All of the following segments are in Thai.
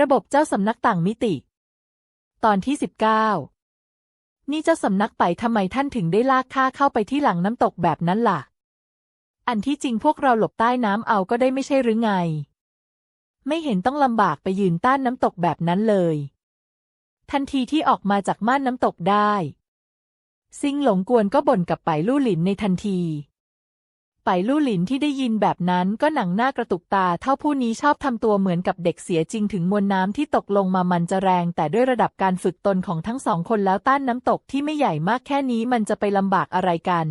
ระบบเจ้าสำนักต่างมิติ ตอนที่สิบเก้านี่เจ้าสำนักไปทำไมท่านถึงได้ลากข้าเข้าไปที่หลังน้ำตกแบบนั้นล่ะ อันที่จริงพวกเราหลบใต้น้ำเอาก็ได้ไม่ใช่หรือไง ไม่เห็นต้องลำบากไปยืนต้านน้ำตกแบบนั้นเลย ทันทีที่ออกมาจากม่านน้ำตกได้ ซิงหลงกวนก็บ่นกับไปลู่หลินในทันที ไปลู่หลินที่ได้ยินแบบนั้นก็หนังหน้ากระตุกตา เท่าผู้นี้ชอบทำตัวเหมือนกับเด็กเสียจริงถึงมวลน้ำที่ตกลงมามันจะแรง แต่ด้วยระดับการฝึกตนของทั้งสองคนแล้วต้านน้ำตกที่ไม่ใหญ่มากแค่นี้มันจะไปลำบากอะไรกัน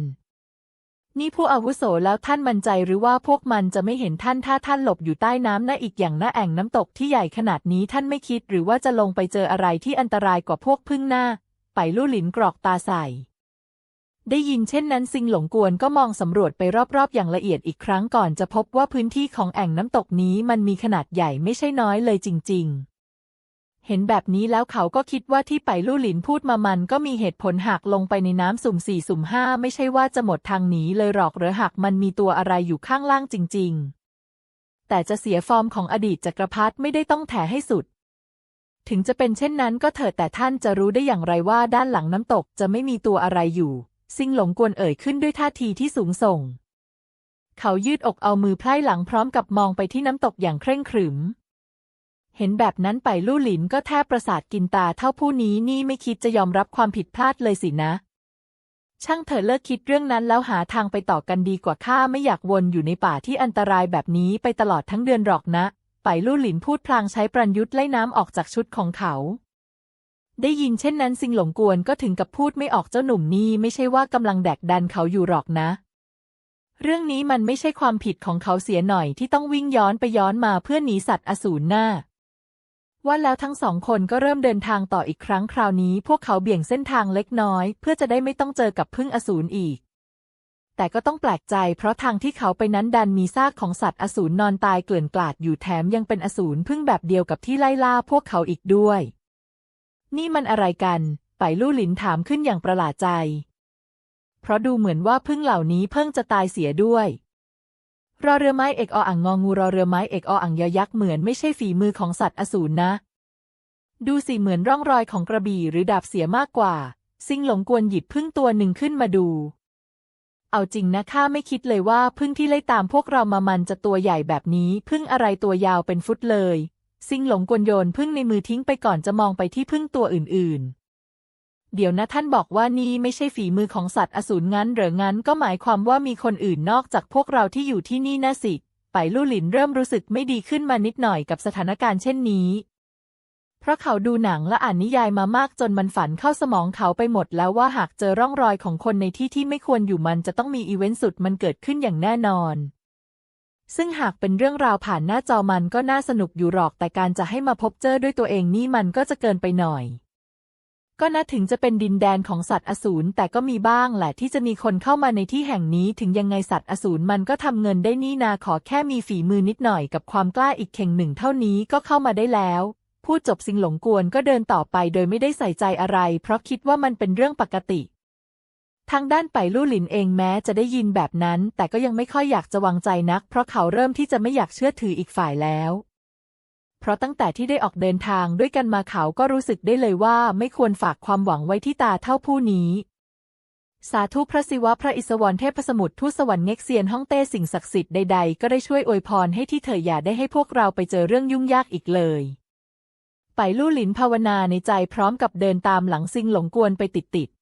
นี่ผู้อาวุโสแล้วท่านมั่นใจหรือว่าพวกมันจะไม่เห็นท่านถ้าท่านหลบอยู่ใต้น้ำน่าอีกอย่างหน้าแอ่งน้ำตกที่ใหญ่ขนาดนี้ท่านไม่คิดหรือว่าจะลงไปเจออะไรที่อันตรายกว่าพวกพึ่งหน้า ไปลู่หลินกรอกตาใส่ ได้ยินเช่นนั้นซิงหลงกวนก็มองสำรวจไปรอบๆ อย่างละเอียดอีกครั้งก่อนจะพบว่าพื้นที่ของแอ่งน้ำตกนี้มันมีขนาดใหญ่ไม่ใช่น้อยเลยจริง ๆ เห็นแบบนี้แล้วเขาก็คิดว่าที่ไปลู่หลินพูดมามันก็มีเหตุผลหากลงไปในน้ำสุ่มสี่สุ่มห้าไม่ใช่ว่าจะหมดทางหนีเลยหรอกหรือหากมันมีตัวอะไรอยู่ข้างล่างจริง ๆ แต่จะเสียฟอร์มของอดีตจักรพรรดิไม่ได้ต้องแถให้สุดถึงจะเป็นเช่นนั้นก็เถิดแต่ท่านจะรู้ได้อย่างไรว่าด้านหลังน้ำตกจะไม่มีตัวอะไรอยู่ ซิงหลงกวนเอ่ยขึ้นด้วยท่าทีที่สูงส่ง เขายืดอกเอามือไพร่หลังพร้อมกับมองไปที่น้ำตกอย่างเคร่งขรึม เห็นแบบนั้นไปลู่หลินก็แทบประสาทกินตาเท่าผู้นี้นี่ไม่คิดจะยอมรับความผิดพลาดเลยสินะ ช่างเถอเลิกคิดเรื่องนั้นแล้วหาทางไปต่อกันดีกว่าข้าไม่อยากวนอยู่ในป่าที่อันตรายแบบนี้ไปตลอดทั้งเดือนหรอกนะ ไปลู่หลินพูดพลางใช้ปรัญยุทธ์ไล่น้ำออกจากชุดของเขา ได้ยินเช่นนั้นซิงหลงกวนก็ถึงกับพูดไม่ออกเจ้าหนุ่มนี่ไม่ใช่ว่ากำลังแดกดันเขาอยู่หรอกนะ เรื่องนี้มันไม่ใช่ความผิดของเขาเสียหน่อยที่ต้องวิ่งย้อนไปย้อนมาเพื่อหนีสัตว์อสูรหน้า ว่าแล้วทั้งสองคนก็เริ่มเดินทางต่ออีกครั้งคราวนี้ พวกเขาเบี่ยงเส้นทางเล็กน้อย เพื่อจะได้ไม่ต้องเจอกับพึ่งอสูรอีก แต่ก็ต้องแปลกใจ เพราะทางที่เขาไปนั้นดันมีซากของสัตว์อสูรนอนตายเกลื่อนกลาดอยู่แถมยังเป็นอสูรพึ่งแบบเดียวกับที่ไล่ล่าพวกเขาอีกด้วย นี่มันอะไรกันไปลู่หลินถามขึ้นอย่างประหลาดใจ เพราะดูเหมือนว่าพึ่งเหล่านี้เพิ่งจะตายเสียด้วย รอเรือไม้เอกออ่างงองูรอเรือไม้เอกออ่างยอยักษ์เหมือนไม่ใช่ฝีมือของสัตว์อสูรนะ ดูสิเหมือนร่องรอยของกระบี่หรือดาบเสียมากกว่า ซิงหลงกวนหยิบพึ่งตัวหนึ่งขึ้นมาดู เอาจริงนะข้าไม่คิดเลยว่าพึ่งที่ไล่ตามพวกเรามามันจะตัวใหญ่แบบนี้พึ่งอะไรตัวยาวเป็นฟุตเลย ซิงหลงกวนโยนพึ่งในมือทิ้งไปก่อนจะมองไปที่พึ่งตัวอื่นๆ เดี๋ยวนะท่านบอกว่านี่ไม่ใช่ฝีมือของสัตว์อสูรงั้นหรืองั้นก็หมายความว่ามีคนอื่นนอกจากพวกเราที่อยู่ที่นี่นะสิ ไปลู่หลินเริ่มรู้สึกไม่ดีขึ้นมานิดหน่อยกับสถานการณ์เช่นนี้ เพราะเขาดูหนังและอ่านนิยายมามากจนมันฝันเข้าสมองเขาไปหมดแล้วว่าหากเจอร่องรอยของคนในที่ที่ไม่ควรอยู่มันจะต้องมีอีเวนต์สุดมันเกิดขึ้นอย่างแน่นอน ซึ่งหากเป็นเรื่องราวผ่านหน้าจอมันก็น่าสนุกอยู่หรอกแต่การจะให้มาพบเจอด้วยตัวเองนี่มันก็จะเกินไปหน่อย ก็น่าถึงจะเป็นดินแดนของสัตว์อสูรแต่ก็มีบ้างแหละที่จะมีคนเข้ามาในที่แห่งนี้ถึงยังไงสัตว์อสูรมันก็ทำเงินได้นี่นาขอแค่มีฝีมือนิดหน่อยกับความกล้าอีกเข่งหนึ่งเท่านี้ก็เข้ามาได้แล้ว พูดจบสิงหลงกวนก็เดินต่อไปโดยไม่ได้ใส่ใจอะไร เพราะคิดว่ามันเป็นเรื่องปกติ ทางด้านไปลู่หลินเองแม้จะได้ยินแบบนั้น แต่ก็ยังไม่ค่อยอยากจะวางใจนัก เพราะเขาเริ่มที่จะไม่อยากเชื่อถืออีกฝ่ายแล้ว เพราะตั้งแต่ที่ได้ออกเดินทางด้วยกันมาเขาก็รู้สึกได้เลยว่าไม่ควรฝากความหวังไว้ที่ตาเท่าผู้นี้สาธุพระศิวะพระอิศวรเทพสมุทรทูตสวรรค์เง็กเซียนฮ่องเต้สิ่งศักดิ์สิทธิ์ใดๆ ก็ได้ช่วยอวยพรให้ที่เธออย่าได้ให้พวกเราไปเจอเรื่องยุ่งยากอีกเลย ไปลู่หลินภาวนาในใจพร้อมกับเดินตามหลังซิงหลงกวนไปติดๆ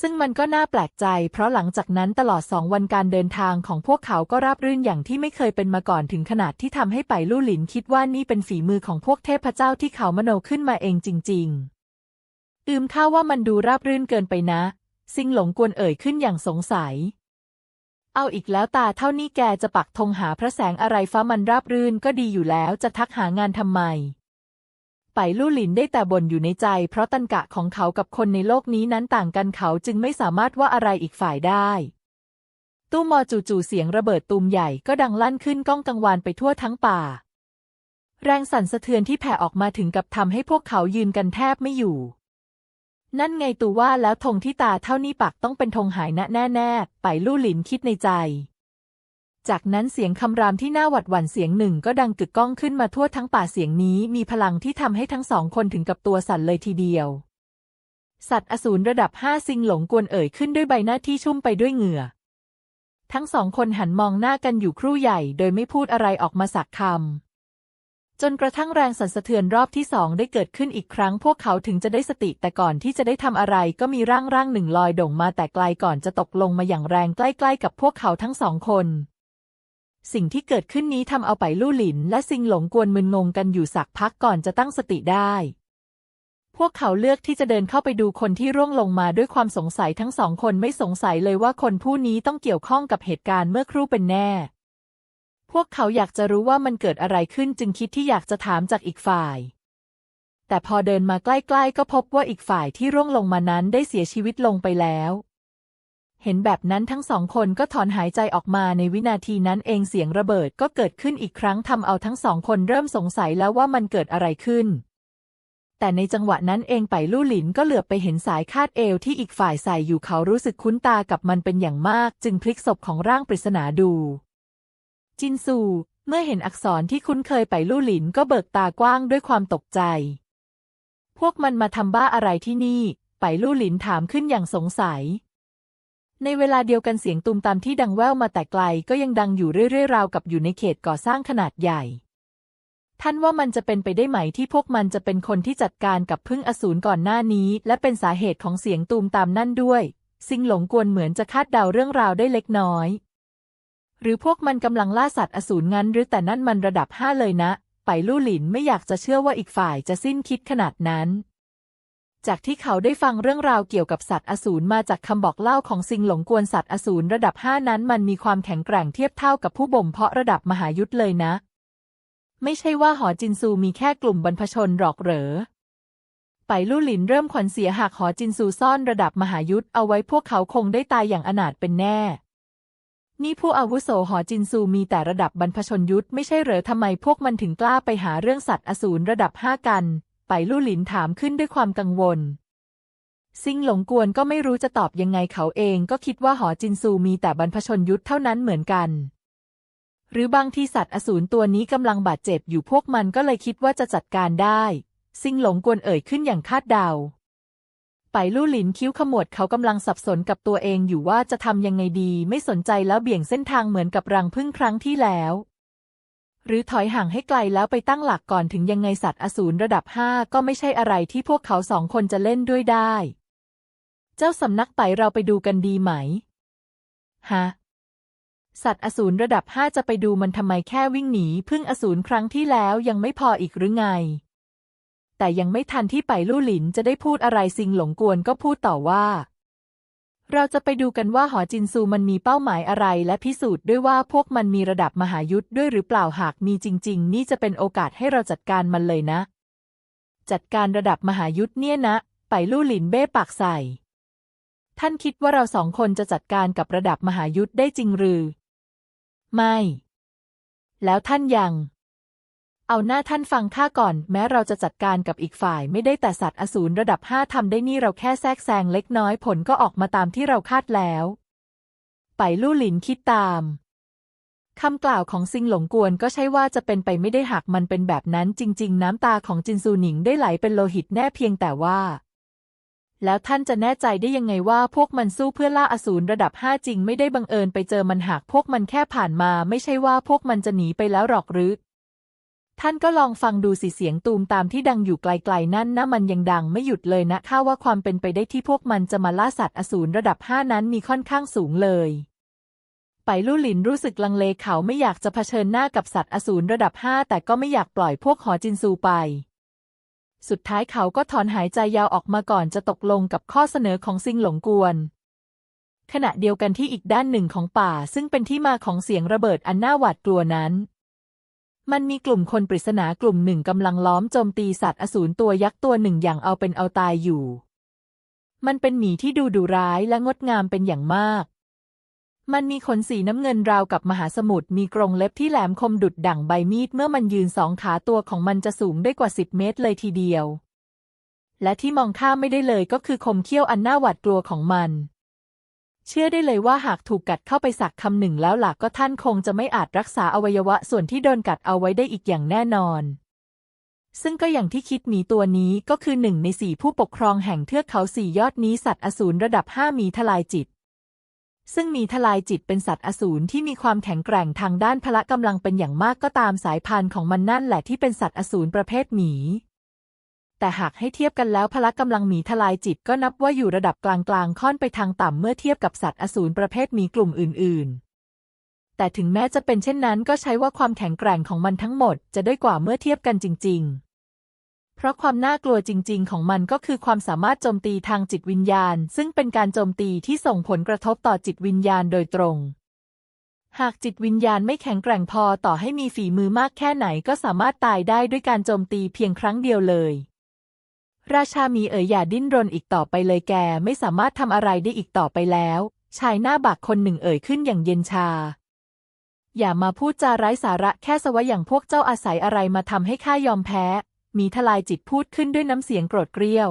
ซึ่งมันก็น่าแปลกใจ เพราะหลังจากนั้นตลอดสองวันการเดินทางของพวกเขาก็ราบรื่นอย่างที่ไม่เคยเป็นมาก่อนถึงขนาดที่ทำให้ไปลู่หลินคิดว่านี่เป็นฝีมือของพวกเทพเจ้าที่เขามโนขึ้นมาเองจริง ๆ อืมข้าว่ามันดูราบรื่นเกินไปนะ ซิงหลงกวนเอ่ยขึ้นอย่างสงสัย เอาอีกแล้วตาเท่านี้แกจะปักธงหาพระแสงอะไรฟ้ามันราบรื่นก็ดีอยู่แล้วจะทักหางานทำไม ไปลู่หลินได้แต่บ่นอยู่ในใจ เพราะตันกะของเขากับคนในโลกนี้นั้นต่างกันเขาจึงไม่สามารถว่าอะไรอีกฝ่ายได้ ตู้มอจู่ๆเสียงระเบิดตูมใหญ่ก็ดังลั่นขึ้นก้องกังวานไปทั่วทั้งป่า แรงสั่นสะเทือนที่แผ่ออกมาถึงกับทำให้พวกเขายืนกันแทบไม่อยู่ นั่นไงตูว่าแล้วธงที่ตาเท่านี้ปักต้องเป็นธงหายนะแน่ๆ ไปลู่หลินคิดในใจ จากนั้นเสียงคำรามที่น่าหวัดหวั่นเสียงหนึ่งก็ดังกึกก้องขึ้นมาทั่วทั้งป่าเสียงนี้มีพลังที่ทำให้ทั้งสองคนถึงกับตัวสั่นเลยทีเดียว สัตว์อสูรระดับห้าซิงหลงกวนเอ่ยขึ้นด้วยใบหน้าที่ชุ่มไปด้วยเหงื่อ ทั้งสองคนหันมองหน้ากันอยู่ครู่ใหญ่ โดยไม่พูดอะไรออกมาสักคำ จนกระทั่งแรงสั่นสะเทือนรอบที่สองได้เกิดขึ้นอีกครั้ง พวกเขาถึงจะได้สติแต่ก่อนที่จะได้ทำอะไร ก็มีร่างร่างหนึ่งลอยโด่งมาแต่ไกลก่อนจะตกลงมาอย่างแรงใกล้ ๆ กับพวกเขาทั้งสองคน สิ่งที่เกิดขึ้นนี้ทำเอาไปลู่หลิน และซิงหลงกวนมึนงงกันอยู่สักพักก่อนจะตั้งสติได้ พวกเขาเลือกที่จะเดินเข้าไปดูคนที่ร่วงลงมาด้วยความสงสัยทั้งสองคนไม่สงสัยเลยว่าคนผู้นี้ต้องเกี่ยวข้องกับเหตุการณ์เมื่อครู่เป็นแน่ พวกเขาอยากจะรู้ว่ามันเกิดอะไรขึ้นจึงคิดที่อยากจะถามจากอีกฝ่าย แต่พอเดินมาใกล้ ๆ ก็พบว่าอีกฝ่ายที่ร่วงลงมานั้นได้เสียชีวิตลงไปแล้ว เห็นแบบนั้นทั้งสองคนก็ถอนหายใจออกมาในวินาทีนั้นเองเสียงระเบิดก็เกิดขึ้นอีกครั้งทำเอาทั้งสองคนเริ่มสงสัยแล้วว่ามันเกิดอะไรขึ้น แต่ในจังหวะนั้นเองไปลู่หลินก็เหลือบไปเห็นสายคาดเอวที่อีกฝ่ายใส่อยู่เขารู้สึกคุ้นตากับมันเป็นอย่างมาก จึงพลิกศพของร่างปริศนาดู จินซู เมื่อเห็นอักษรที่คุ้นเคยไปลู่หลินก็เบิกตากว้างด้วยความตกใจ พวกมันมาทำบ้าอะไรที่นี่ ไปลู่หลินถามขึ้นอย่างสงสัย ในเวลาเดียวกันเสียงตูมตามที่ดังแว่วมาแต่ไกลก็ยังดังอยู่เรื่อยๆ ราวกับอยู่ในเขตก่อสร้างขนาดใหญ่ ท่านว่ามันจะเป็นไปได้ไหมที่พวกมันจะเป็นคนที่จัดการกับพึ่งอสูรก่อนหน้านี้ และเป็นสาเหตุของเสียงตูมตามนั่นด้วยซิงหลงกวนเหมือนจะคาดเดาเรื่องราวได้เล็กน้อย หรือพวกมันกำลังล่าสัตว์อสูรงั้น หรือแต่นั่นมันระดับห้าเลยนะ ไปลู่หลินไม่อยากจะเชื่อว่าอีกฝ่ายจะสิ้นคิดขนาดนั้น จากที่เขาได้ฟังเรื่องราวเกี่ยวกับสัตว์อสูรมาจากคำบอกเล่าของซิงหลงกวนสัตว์อสูรระดับห้านั้น มันมีความแข็งแกร่งเทียบเท่ากับผู้บ่มเพาะระดับมหายุทธเลยนะ ไม่ใช่ว่าหอจินซูมีแค่กลุ่มบรรพชนหรอกเหรอไปลู่หลินเริ่มขวัญเสียหากหอจินซูซ่อนระดับมหายุทธเอาไว้พวกเขาคงได้ตายอย่างอนาถเป็นแน่ นี่ผู้อาวุโสหอจินซูมีแต่ระดับบรรพชนยุทธไม่ใช่เหรอทำไมพวกมันถึงกล้าไปหาเรื่องสัตว์อสูรระดับห้ากัน ไปลู่หลินถามขึ้นด้วยความกังวล ซิงหลงกวนก็ไม่รู้จะตอบยังไงเขาเองก็คิดว่าหอจินซูมีแต่บรรพชนยุทธเท่านั้นเหมือนกัน หรือบางทีสัตว์อสูรตัวนี้กำลังบาดเจ็บอยู่พวกมันก็เลยคิดว่าจะจัดการได้ ซิงหลงกวนเอ่ยขึ้นอย่างคาดเดา ไปลู่หลินคิ้วขมวดเขากำลังสับสนกับตัวเองอยู่ว่าจะทำยังไงดี ไม่สนใจแล้วเบี่ยงเส้นทางเหมือนกับรังพึ่งครั้งที่แล้ว หรือถอยห่างให้ไกลแล้วไปตั้งหลักก่อนถึงยังไงสัตว์อสูรระดับห้าก็ไม่ใช่อะไรที่พวกเขาสองคนจะเล่นด้วยได้ เจ้าสำนักไปเราไปดูกันดีไหม ฮะ สัตว์อสูรระดับห้าจะไปดูมันทำไมแค่วิ่งหนีพึ่งอสูรครั้งที่แล้วยังไม่พออีกหรือไง แต่ยังไม่ทันที่ไปลู่หลินจะได้พูดอะไรซิงหลงกวนก็พูดต่อว่า เราจะไปดูกันว่าหอจินซูมันมีเป้าหมายอะไร และพิสูจน์ด้วยว่าพวกมันมีระดับมหายุทธ์ด้วยหรือเปล่าหากมีจริง ๆ นี่จะเป็นโอกาสให้เราจัดการมันเลยนะ จัดการระดับมหายุทธ์เนี่ยนะ ไปลู่หลินเบ้ปากใส่ ท่านคิดว่าเราสองคนจะจัดการกับระดับมหายุทธ์ได้จริงหรือ ไม่ แล้วท่านยัง เอาหน้าท่านฟังข้าก่อน แม้เราจะจัดการกับอีกฝ่ายไม่ได้แต่สัตว์อสูรระดับห้าทำได้นี่เราแค่แทรกแซงเล็กน้อยผลก็ออกมาตามที่เราคาดแล้ว ไปลู่หลินคิดตามคำกล่าวของซิงหลงกวนก็ใช่ว่าจะเป็นไปไม่ได้หากมันเป็นแบบนั้นจริง ๆ น้ำตาของจินซูหนิงได้ไหลเป็นโลหิตแน่เพียงแต่ว่า แล้วท่านจะแน่ใจได้ยังไงว่าพวกมันสู้เพื่อล่าอสูรระดับห้าจริงไม่ได้บังเอิญไปเจอมันหากพวกมันแค่ผ่านมา ไม่ใช่ว่าพวกมันจะหนีไปแล้วหรอกหรือ ท่านก็ลองฟังดูสิเสียงตูมตามที่ดังอยู่ไกลๆนั่นนะมันยังดังไม่หยุดเลยนะข้าว่าความเป็นไปได้ที่พวกมันจะมาล่าสัตว์อสูรระดับห้านั้นมีค่อนข้างสูงเลยไปลู่หลินรู้สึกลังเลเขาไม่อยากจะเผชิญหน้ากับสัตว์อสูรระดับห้าแต่ก็ไม่อยากปล่อยพวกหอจินซูไป สุดท้ายเขาก็ถอนหายใจยาวออกมาก่อนจะตกลงกับข้อเสนอของซิงหลงกวน ขณะเดียวกันที่อีกด้านหนึ่งของป่าซึ่งเป็นที่มาของเสียงระเบิดอันน่าหวาดกลัวนั้น มันมีกลุ่มคนปริศนากลุ่มหนึ่งกำลังล้อมโจมตีสัตว์อสูรตัวยักษ์ตัวหนึ่งอย่างเอาเป็นเอาตายอยู่ มันเป็นหมีที่ดูดุร้ายและงดงามเป็นอย่างมาก มันมีขนสีน้ำเงินราวกับมหาสมุทร มีกรงเล็บที่แหลมคมดุดดั่งใบมีด เมื่อมันยืนสองขาตัวของมันจะสูงได้กว่าสิบเมตรเลยทีเดียว และที่มองข้ามไม่ได้เลยก็คือคมเขี้ยวอันน่าหวาดกลัวของมัน เชื่อได้เลยว่าหากถูกกัดเข้าไปสักคำหนึ่งแล้วหลักก็ท่านคงจะไม่อาจรักษาอวัยวะส่วนที่โดนกัดเอาไว้ได้อีกอย่างแน่นอน ซึ่งก็อย่างที่คิดหมีตัวนี้ก็คือหนึ่งในสี่ผู้ปกครองแห่งเทือกเขาสี่ยอดนี้สัตว์อสูรระดับห้ามีทลายจิต ซึ่งมีทลายจิตเป็นสัตว์อสูรที่มีความแข็งแกร่งทางด้านพละกำลังเป็นอย่างมากก็ตามสายพันธุ์ของมันนั่นแหละที่เป็นสัตว์อสูรประเภทหมี แต่หากให้เทียบกันแล้วพละกำลังหมีทลายจิตก็นับว่าอยู่ระดับกลางๆ ค่อนไปทางต่ำเมื่อเทียบกับสัตว์อสูรประเภทหมีกลุ่มอื่น ๆ แต่ถึงแม้จะเป็นเช่นนั้นก็ใช้ว่าความแข็งแกร่งของมันทั้งหมดจะด้อยกว่าเมื่อเทียบกันจริงๆเพราะความน่ากลัวจริง ๆ ของมันก็คือความสามารถโจมตีทางจิตวิญญาณ ซึ่งเป็นการโจมตีที่ส่งผลกระทบต่อจิตวิญญาณโดยตรง หากจิตวิญญาณไม่แข็งแกร่งพอต่อให้มีฝีมือมากแค่ไหนก็สามารถตายได้ด้วยการโจมตีเพียงครั้งเดียวเลย ราชามีเอ๋ยอย่าดิ้นรนอีกต่อไปเลยแกไม่สามารถทำอะไรได้อีกต่อไปแล้ว ชายหน้าบักคนหนึ่งเอ่ยขึ้นอย่างเย็นชา อย่ามาพูดจาไร้สาระแค่สวะอย่างพวกเจ้าอาศัยอะไรมาทำให้ข้ายอมแพ้ มีทลายจิตพูดขึ้นด้วยน้ำเสียงโกรธเกรี้ยว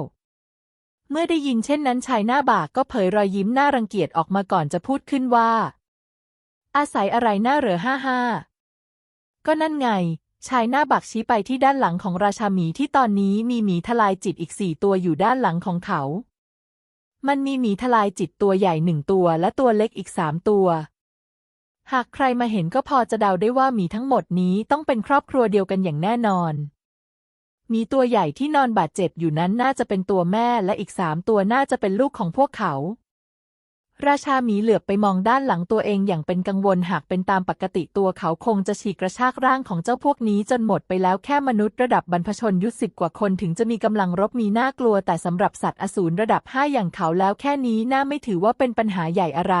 เมื่อได้ยินเช่นนั้นชายหน้าบากก็เผยรอยยิ้มน่ารังเกียจออกมาก่อนจะพูดขึ้นว่า อาศัยอะไรหน้าเหรอห้าห้าก็นั่นไง ชายหน้าบักชี้ไปที่ด้านหลังของราชาหมีที่ตอนนี้มีหมีทลายจิตอีกสี่ตัวอยู่ด้านหลังของเขา มันมีหมีทลายจิตตัวใหญ่หนึ่งตัวและตัวเล็กอีกสามตัว หากใครมาเห็นก็พอจะเดาได้ว่าหมีทั้งหมดนี้ต้องเป็นครอบครัวเดียวกันอย่างแน่นอนมีตัวใหญ่ที่นอนบาดเจ็บอยู่นั้นน่าจะเป็นตัวแม่และอีกสามตัวน่าจะเป็นลูกของพวกเขา ราชาหมีเหลือบไปมองด้านหลังตัวเองอย่างเป็นกังวลหากเป็นตามปกติตัวเขาคงจะฉีกกระชากร่างของเจ้าพวกนี้จนหมดไปแล้วแค่มนุษย์ระดับบรรพชนยุทธสิบกว่าคนถึงจะมีกำลังรบมีน่ากลัวแต่สำหรับสัตว์อสูรระดับห้าอย่างเขาแล้วแค่นี้น่าไม่ถือว่าเป็นปัญหาใหญ่อะไร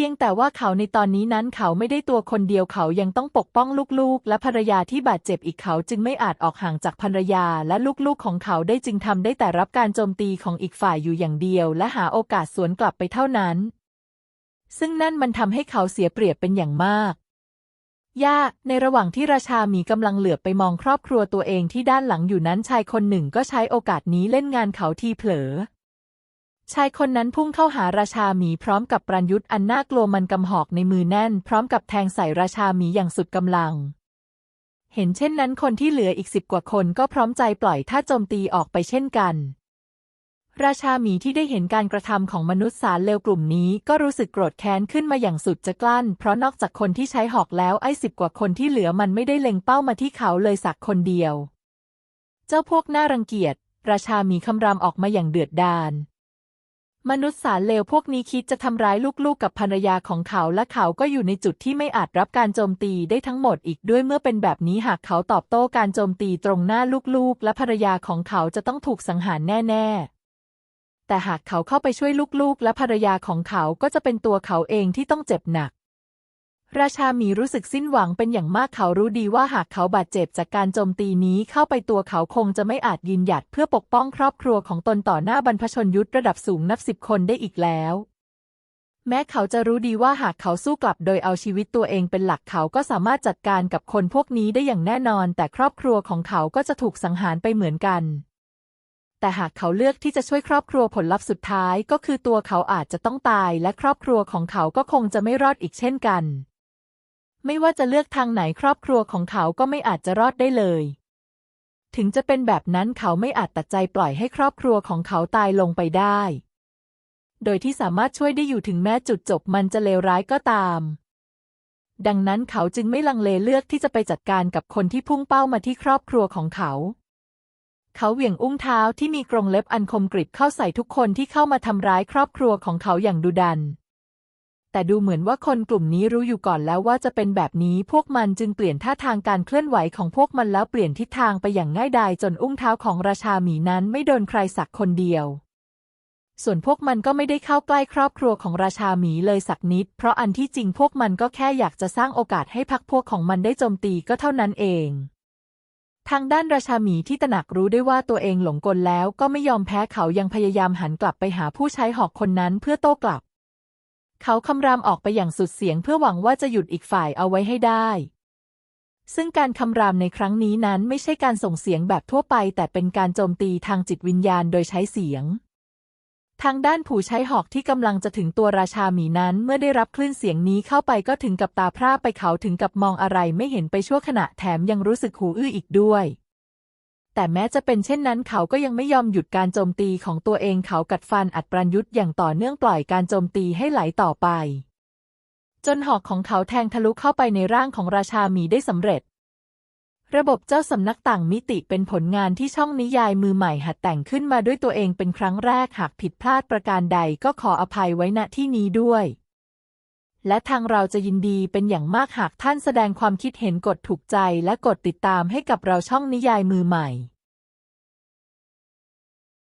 พียงแต่ว่าเขาในตอนนี้นั้นเขาไม่ได้ตัวคนเดียวเขายังต้องปกป้องลูกๆ และภรรยาที่บาดเจ็บอีกเขาจึงไม่อาจออกห่างจากภรรยาและลูกๆของเขาได้จึงทำได้แต่รับการโจมตีของอีกฝ่ายอยู่อย่างเดียว และหาโอกาสสวนกลับไปเท่านั้น ซึ่งนั่นมันทำให้เขาเสียเปรียบเป็นอย่างมากย่าในระหว่างที่ราชาหมีกำลังเหลือบไปมองครอบครัวตัวเองที่ด้านหลังอยู่นั้นชายคนหนึ่งก็ใช้โอกาสนี้เล่นงานเขาทีเผลอ ชายคนนั้นพุ่งเข้าหาราชาหมีพร้อมกับปรัญยุทธ์อันน่ากลัวมันกำหอกในมือแน่น พร้อมกับแทงใส่ราชาหมีอย่างสุดกำลัง เห็นเช่นนั้นคนที่เหลืออีกสิบกว่าคนก็พร้อมใจปล่อยท่าโจมตีออกไปเช่นกัน ราชาหมีที่ได้เห็นการกระทำของมนุษย์สารเลวกลุ่มนี้ก็รู้สึกโกรธแค้นขึ้นมาอย่างสุดจะกลั้น เพราะนอกจากคนที่ใช้หอกแล้วไอ้สิบกว่าคนที่เหลือมันไม่ได้เล็งเป้ามาที่เขาเลยสักคนเดียว เจ้าพวกน่ารังเกียจราชาหมีคำรามออกมาอย่างเดือดดาล มนุษย์สารเลวพวกนี้คิดจะทำร้ายลูกๆ กับภรรยาของเขาและเขาก็อยู่ในจุดที่ไม่อาจรับการโจมตีได้ทั้งหมดอีกด้วยเมื่อเป็นแบบนี้หากเขาตอบโต้การโจมตีตรงหน้าลูกๆ และภรรยาของเขาจะต้องถูกสังหารแน่ๆ แต่หากเขาเข้าไปช่วยลูกๆ และภรรยาของเขาก็จะเป็นตัวเขาเองที่ต้องเจ็บหนัก ราชาหมีรู้สึกสิ้นหวังเป็นอย่างมากเขารู้ดีว่าหากเขาบาดเจ็บจากการโจมตีนี้เข้าไปตัวเขาคงจะไม่อาจยืนหยัดเพื่อปกป้องครอบครัวของตนต่อหน้าบรรพชนยุทธระดับสูงนับสิบคนได้อีกแล้ว แม้เขาจะรู้ดีว่าหากเขาสู้กลับโดยเอาชีวิตตัวเองเป็นหลักเขาก็สามารถจัดการกับคนพวกนี้ได้อย่างแน่นอน แต่ครอบครัวของเขาก็จะถูกสังหารไปเหมือนกัน แต่หากเขาเลือกที่จะช่วยครอบครัวผลลัพธ์สุดท้ายก็คือตัวเขาอาจจะต้องตาย และครอบครัวของเขาก็คงจะไม่รอดอีกเช่นกัน ไม่ว่าจะเลือกทางไหนครอบครัวของเขาก็ไม่อาจจะรอดได้เลย ถึงจะเป็นแบบนั้นเขาไม่อาจตัดใจปล่อยให้ครอบครัวของเขาตายลงไปได้ โดยที่สามารถช่วยได้อยู่ถึงแม้จุดจบมันจะเลวร้ายก็ตาม ดังนั้นเขาจึงไม่ลังเลเลือกที่จะไปจัดการกับคนที่พุ่งเป้ามาที่ครอบครัวของเขาเขาเหวี่ยงอุ้งเท้าที่มีกรงเล็บอันคมกริบเข้าใส่ทุกคนที่เข้ามาทำร้ายครอบครัวของเขาอย่างดุดัน แต่ดูเหมือนว่าคนกลุ่มนี้รู้อยู่ก่อนแล้วว่าจะเป็นแบบนี้พวกมันจึงเปลี่ยนท่าทางการเคลื่อนไหวของพวกมันแล้วเปลี่ยนทิศทางไปอย่างง่ายดายจนอุ้งเท้าของราชาหมีนั้นไม่โดนใครสักคนเดียว ส่วนพวกมันก็ไม่ได้เข้าใกล้ครอบครัวของราชาหมีเลยสักนิด เพราะอันที่จริงพวกมันก็แค่อยากจะสร้างโอกาสให้พักพวกของมันได้โจมตีก็เท่านั้นเองทางด้านราชาหมีที่ตระหนักรู้ได้ว่าตัวเองหลงกลแล้วก็ไม่ยอมแพ้เขายังพยายามหันกลับไปหาผู้ใช้หอกคนนั้นเพื่อโต้กลับ เขาคำรามออกไปอย่างสุดเสียงเพื่อหวังว่าจะหยุดอีกฝ่ายเอาไว้ให้ได้ ซึ่งการคำรามในครั้งนี้นั้นไม่ใช่การส่งเสียงแบบทั่วไป แต่เป็นการโจมตีทางจิตวิญญาณโดยใช้เสียง ทางด้านผู้ใช้หอกที่กำลังจะถึงตัวราชาหมีนั้น เมื่อได้รับคลื่นเสียงนี้เข้าไปก็ถึงกับตาพร่าไปเขาถึงกับมองอะไรไม่เห็นไปชั่วขณะแถมยังรู้สึกหูอื้ออีกด้วย แต่แม้จะเป็นเช่นนั้นเขาก็ยังไม่ยอมหยุดการโจมตีของตัวเองเขากัดฟันอัดปรันยุทธ์อย่างต่อเนื่องปล่อยการโจมตีให้ไหลต่อไป จนหอกของเขาแทงทะลุเข้าไปในร่างของราชาหมีได้สำเร็จ ระบบเจ้าสำนักต่างมิติเป็นผลงานที่ช่องนิยายมือใหม่หัดแต่งขึ้นมาด้วยตัวเองเป็นครั้งแรกหากผิดพลาดประการใดก็ขออภัยไว้ณที่นี้ด้วย และทางเราจะยินดีเป็นอย่างมากหากท่านแสดงความคิดเห็นกดถูกใจและกดติดตามให้กับเราช่องนิยายมือใหม่